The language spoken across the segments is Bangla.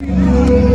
you.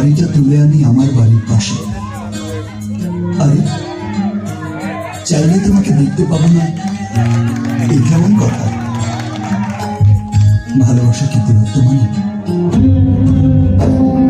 বাড়িটা তুলে আনি আমার বাড়ির পাশে। আরে, চাইলে তোমাকে দেখতে পাবো না। এই কেমন কথা? ভালোবাসা কি তোমার মানে? তোমার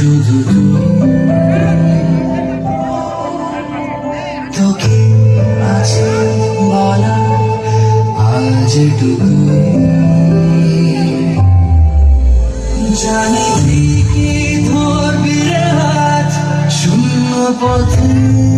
শুধু তোকে আছে বলা আজটুকু জানি কি ধরবি রে হাত শূন্য পথে।